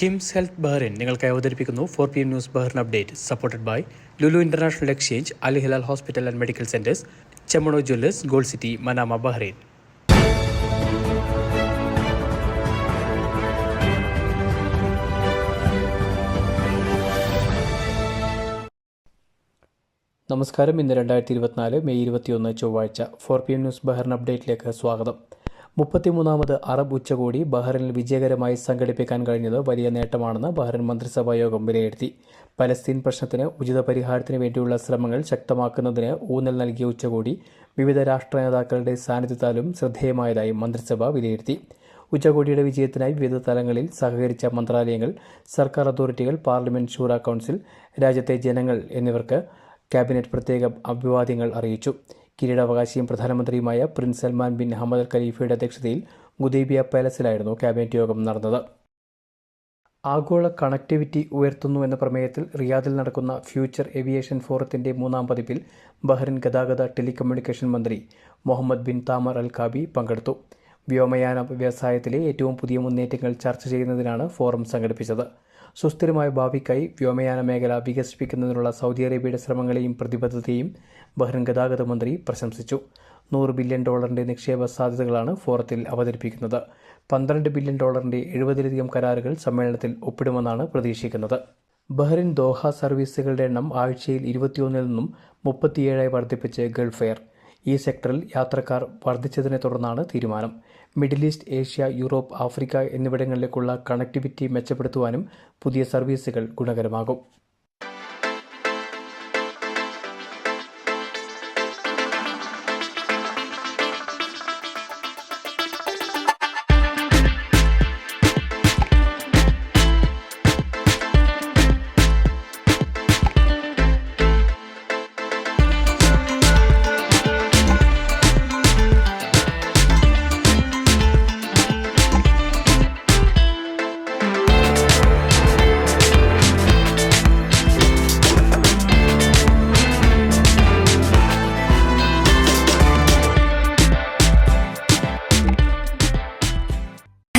KIMS health Bahrain നിങ്ങൾക്കായി അവതരിപ്പിക്കുന്നു four P M news Bahrain update supported by Lulu international exchange Al Hilal hospital and medical centres Chemmanur jewellers gold city Manama Bahrain നമസ്കാരം. ഇന്ന് രണ്ടായിരത്തി ഇരുപത്തിനാല് May ഇരുപത്തിയൊന്ന് ചൊവ്വാഴ്ച four P M news Bahrain അപ്ഡേറ്റിലേക്ക് സ്വാഗതം. മുപ്പത്തിമൂന്നാമത് Arab ഉച്ചകോടി ബഹ്റിനിൽ വിജയകരമായി സംഘടിപ്പിക്കാൻ കഴിഞ്ഞത് വലിയ നേട്ടമാണെന്ന് ബഹ്റിൻ മന്ത്രിസഭാ യോഗം വിലയിരുത്തി. പലസ്തീൻ പ്രശ്നത്തിന് ഉചിത പരിഹാരത്തിന് വേണ്ടിയുള്ള ശ്രമങ്ങൾ ശക്തമാക്കുന്നതിന് ഊന്നൽ നൽകിയ ഉച്ചകോടി വിവിധ രാഷ്ട്ര നേതാക്കളുടെ സാന്നിധ്യത്താലും ശ്രദ്ധേയമായതായി മന്ത്രിസഭ വിലയിരുത്തി. ഉച്ചകോടിയുടെ വിജയത്തിനായി വിവിധ തലങ്ങളിൽ സഹകരിച്ച മന്ത്രാലയങ്ങൾ സർക്കാർ അതോറിറ്റികൾ പാർലമെന്റ് ഷൂറ കൗൺസിൽ രാജ്യത്തെ ജനങ്ങൾ എന്നിവർക്ക് ക്യാബിനറ്റ് പ്രത്യേക അഭിവാദ്യങ്ങൾ അറിയിച്ചു. കിരീടാവകാശിയും പ്രധാനമന്ത്രിയുമായ prince Salman bin Hamad Al ഖലീഫയുടെ അധ്യക്ഷതയിൽ ഗുദീബിയ പാലസിലായിരുന്നു ക്യാബിനറ്റ് യോഗം നടന്നത്. ആഗോള കണക്ടിവിറ്റി ഉയർത്തുന്നു എന്ന പ്രമേയത്തിൽ റിയാദിൽ നടക്കുന്ന ഫ്യൂച്ചർ ഏവിയേഷൻ ഫോറത്തിന്റെ മൂന്നാം പതിപ്പിൽ ബഹ്റിൻ ഗതാഗത ടെലികമ്മ്യൂണിക്കേഷൻ മന്ത്രി Mohammed bin Thamer Al Kaabi പങ്കെടുത്തു. വ്യോമയാന വ്യവസായത്തിലെ ഏറ്റവും പുതിയ മുന്നേറ്റങ്ങൾ ചർച്ച ചെയ്യുന്നതിനാണ് ഫോറം സംഘടിപ്പിച്ചത്. സുസ്ഥിരമായ ഭാവിക്കായി വ്യോമയാന മേഖല വികസിപ്പിക്കുന്നതിനുള്ള സൗദി അറേബ്യയുടെ ശ്രമങ്ങളെയും പ്രതിബദ്ധതയും ബഹ്റിൻ ഗതാഗത മന്ത്രി പ്രശംസിച്ചു. നൂറ് ബില്യൺ ഡോളറിന്റെ നിക്ഷേപ സാധ്യതകളാണ് ഫോറത്തിൽ അവതരിപ്പിക്കുന്നത്. പന്ത്രണ്ട് ബില്യൺ ഡോളറിന്റെ എഴുപതിലധികം കരാറുകൾ സമ്മേളനത്തിൽ ഒപ്പിടുമെന്നാണ് പ്രതീക്ഷിക്കുന്നത്. ബഹ്റിൻ ദോഹ സർവീസുകളുടെ എണ്ണം ആഴ്ചയിൽ ഇരുപത്തിയൊന്നിൽ നിന്നും മുപ്പത്തിയേഴായി വർദ്ധിപ്പിച്ച് ഗൾഫ് എയർ. ഈ സെക്ടറിൽ യാത്രക്കാർ വർദ്ധിച്ചതിനെ തുടർന്നാണ് തീരുമാനം. Middle east Asia Europe Africa എന്നിവിടങ്ങളിലേക്കുള്ള connectivity മെച്ചപ്പെടുത്തുവാനും പുതിയ സർവീസുകൾ ഗുണകരമാകും.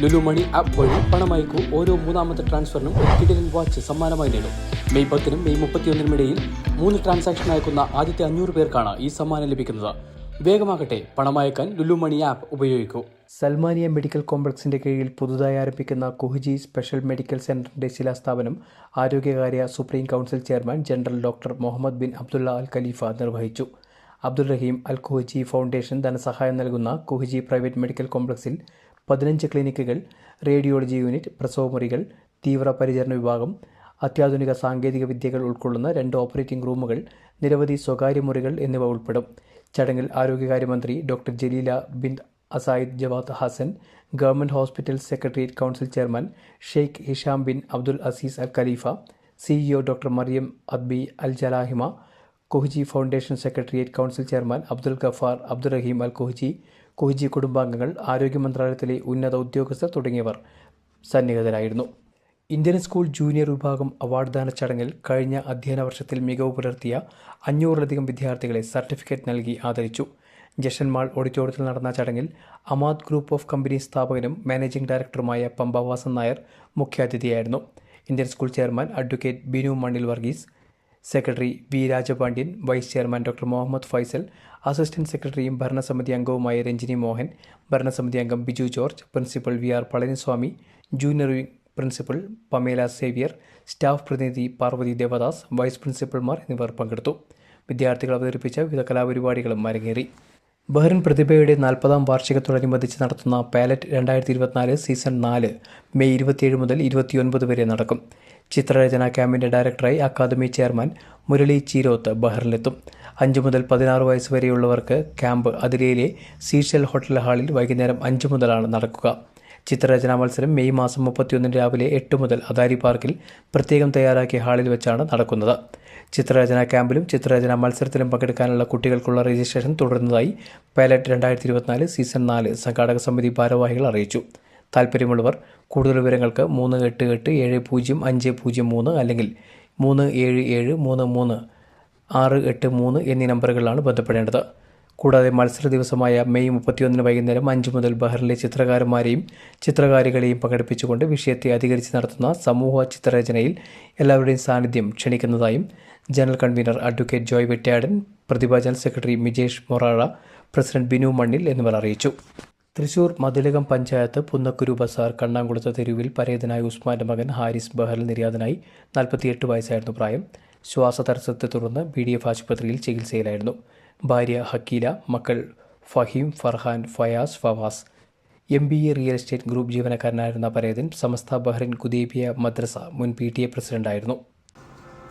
Lulu money app വഴി പണം ഓരോ മൂന്നാമത്തെ ട്രാൻസ്ഫറിനും ഒരു കിഡിലൻ വാച്ച് സമ്മാനമായി നേടും. മെയ് പത്തിനും മെയ് മുപ്പത്തിയൊന്നിനും ഇടയിൽ മൂന്ന് ട്രാൻസാക്ഷൻ അയക്കുന്ന ആദ്യത്തെ അഞ്ഞൂറ് പേർക്കാണ് ഈ സമ്മാനം ലഭിക്കുന്നത്. വേഗമാകട്ടെ പണമയക്കാൻ ലുലു മണി ആപ്പ് ഉപയോഗിക്കൂ. സൽമാനിയ മെഡിക്കൽ കോംപ്ലക്സിന്റെ കീഴിൽ പുതുതായി ആരംഭിക്കുന്ന കുഹ്ജി സ്പെഷ്യൽ മെഡിക്കൽ സെന്ററിന്റെ ശിലാസ്ഥാപനം ആരോഗ്യകാര്യ supreme council chairman general doctor Mohammed bin Abdullah Al Khalifa നിർവഹിച്ചു. അബ്ദുൾ റഹീം അൽ കുഹജി ഫൗണ്ടേഷൻ ധനസഹായം നൽകുന്ന കുഹജി പ്രൈവറ്റ് മെഡിക്കൽ കോംപ്ലക്സിൽ പതിനഞ്ച് ക്ലിനിക്കുകൾ റേഡിയോളജി യൂണിറ്റ് പ്രസവമുറികൾ തീവ്രപരിചരണ വിഭാഗം അത്യാധുനിക സാങ്കേതിക വിദ്യകൾ ഉൾക്കൊള്ളുന്ന രണ്ട് ഓപ്പറേറ്റിംഗ് റൂമുകൾ നിരവധി സ്വകാര്യ മുറികൾ എന്നിവ ഉൾപ്പെടും. ചടങ്ങിൽ ആരോഗ്യകാര്യമന്ത്രി doctor Jaleela bin Alsayed Jawad Hasan government hospital secretariat council chairman sheikh Hisham bin Abdul Aziz Al Khalifa CEO doctor Mariam Adbi Al Jalahma Kooheji foundation secretariat council chairman Abdul Ghaffar Abdulrahim Al Kooheji Kooheji കുടുംബാംഗങ്ങൾ ആരോഗ്യ മന്ത്രാലയത്തിലെ ഉന്നത ഉദ്യോഗസ്ഥർ തുടങ്ങിയവർ സന്നിഹിതരായിരുന്നു. Indian school junior വിഭാഗം award ദാന ചടങ്ങിൽ കഴിഞ്ഞ അധ്യയന വർഷത്തിൽ മികവ് പുലർത്തിയ അഞ്ഞൂറിലധികം വിദ്യാർത്ഥികളെ സർട്ടിഫിക്കറ്റ് നൽകി ആദരിച്ചു. ജഷൻ മാൾ ഓഡിറ്റോറിയത്തിൽ നടന്ന ചടങ്ങിൽ അമാദ് ഗ്രൂപ്പ് ഓഫ് കമ്പനി സ്ഥാപകനും മാനേജിംഗ് ഡയറക്ടറുമായ Pampavasan Nair മുഖ്യാതിഥിയായിരുന്നു. Indian school chairman advocate Binu Mannil Varghese secretary V Rajapandian vice chairman doctor Mohammed Faisal assistant സെക്രട്ടറിയും ഭരണസമിതി അംഗവുമായ രഞ്ജിനി മോഹൻ ഭരണസമിതി അംഗം Biju George principal V R Palaniswamy junior principal Pamela Xavier staff പ്രതിനിധി Parvathy Devdas vice പ്രിൻസിപ്പൽമാർ എന്നിവർ പങ്കെടുത്തു. വിദ്യാർത്ഥികൾ അവതരിപ്പിച്ച വിവിധ കലാപരിപാടികളും അരങ്ങേറി. ബഹ്റിൻ പ്രതിഭയുടെ നാൽപ്പതാം വാർഷികത്തോടനുബന്ധിച്ച് നടത്തുന്ന പാലറ്റ് രണ്ടായിരത്തി ഇരുപത്തിനാല് സീസൺ നാല് മെയ് ഇരുപത്തിയേഴ് മുതൽ ഇരുപത്തിയൊൻപത് വരെ നടക്കും. ചിത്രരചന ക്യാമ്പിന്റെ ഡയറക്ടറായി അക്കാദമി ചെയർമാൻ മുരളി ചീരോത്ത് ബഹ്റിലെത്തും. അഞ്ച് മുതൽ പതിനാറ് വയസ്സ് വരെയുള്ളവർക്ക് ക്യാമ്പ് അതിരയിലെ സീഷൽ ഹോട്ടൽ ഹാളിൽ വൈകുന്നേരം അഞ്ച് മുതലാണ് നടക്കുക. ചിത്രരചനാ മത്സരം മെയ് മാസം മുപ്പത്തിയൊന്നിന് രാവിലെ എട്ട് മുതൽ അദാരി പാർക്കിൽ പ്രത്യേകം തയ്യാറാക്കിയ ഹാളിൽ വെച്ചാണ് നടക്കുന്നത്. ചിത്രരചനാ ക്യാമ്പിലും ചിത്രരചനാ മത്സരത്തിലും പങ്കെടുക്കാനുള്ള കുട്ടികൾക്കുള്ള രജിസ്ട്രേഷൻ തുടരുന്നതായി പൈലറ്റ് രണ്ടായിരത്തി ഇരുപത്തിനാല് സീസൺ നാല് സംഘാടക സമിതി ഭാരവാഹികൾ അറിയിച്ചു. താല്പര്യമുള്ളവർ കൂടുതൽ വിവരങ്ങൾക്ക് മൂന്ന് എട്ട് എട്ട് ഏഴ് പൂജ്യം അഞ്ച് പൂജ്യം മൂന്ന് അല്ലെങ്കിൽ മൂന്ന് ഏഴ് ഏഴ് മൂന്ന് മൂന്ന് ആറ് എട്ട് മൂന്ന് എന്നീ നമ്പറുകളിലാണ് ബന്ധപ്പെടേണ്ടത്. കൂടാതെ മത്സര ദിവസമായ മെയ് മുപ്പത്തിയൊന്നിന് വൈകുന്നേരം അഞ്ച് മുതൽ ബഹറിലെ ചിത്രകാരന്മാരെയും ചിത്രകാരികളെയും പങ്കെടുപ്പിച്ചുകൊണ്ട് വിഷയത്തെ അധികരിച്ച് നടത്തുന്ന സമൂഹ ചിത്രരചനയിൽ എല്ലാവരുടെയും സാന്നിധ്യം ക്ഷണിക്കുന്നതായും general convener advocate Joy Vettadan Prathibha general secretary Mijesh Morazha president Binu Mannil എന്നിവർ അറിയിച്ചു. തൃശൂർ മതിലകം പഞ്ചായത്ത് പുന്നക്കുരു ബസാർ കണ്ണാങ്കുളത്ത് തെരുവിൽ പരേതനായ ഉസ്മാന്റെ മകൻ ഹാരിസ് ബഹറിൽ നിര്യാതനായി നാൽപ്പത്തിയെട്ട് വയസ്സായിരുന്നു പ്രായം. ശ്വാസതടസ്സത്തെ തുടർന്ന് ബി ഡി എഫ് ആശുപത്രിയിൽ ചികിത്സയിലായിരുന്നു. ഭാര്യ ഹക്കീല മക്കൾ Faheem Farhan Fayas Fawas. M B A real estate group ജീവനക്കാരനായിരുന്ന പരേതൻ സമസ്ത ബഹ്റിൻ കുദീബിയ മദ്രസ മുൻ പി ടി എ പ്രസിഡന്റായിരുന്നു.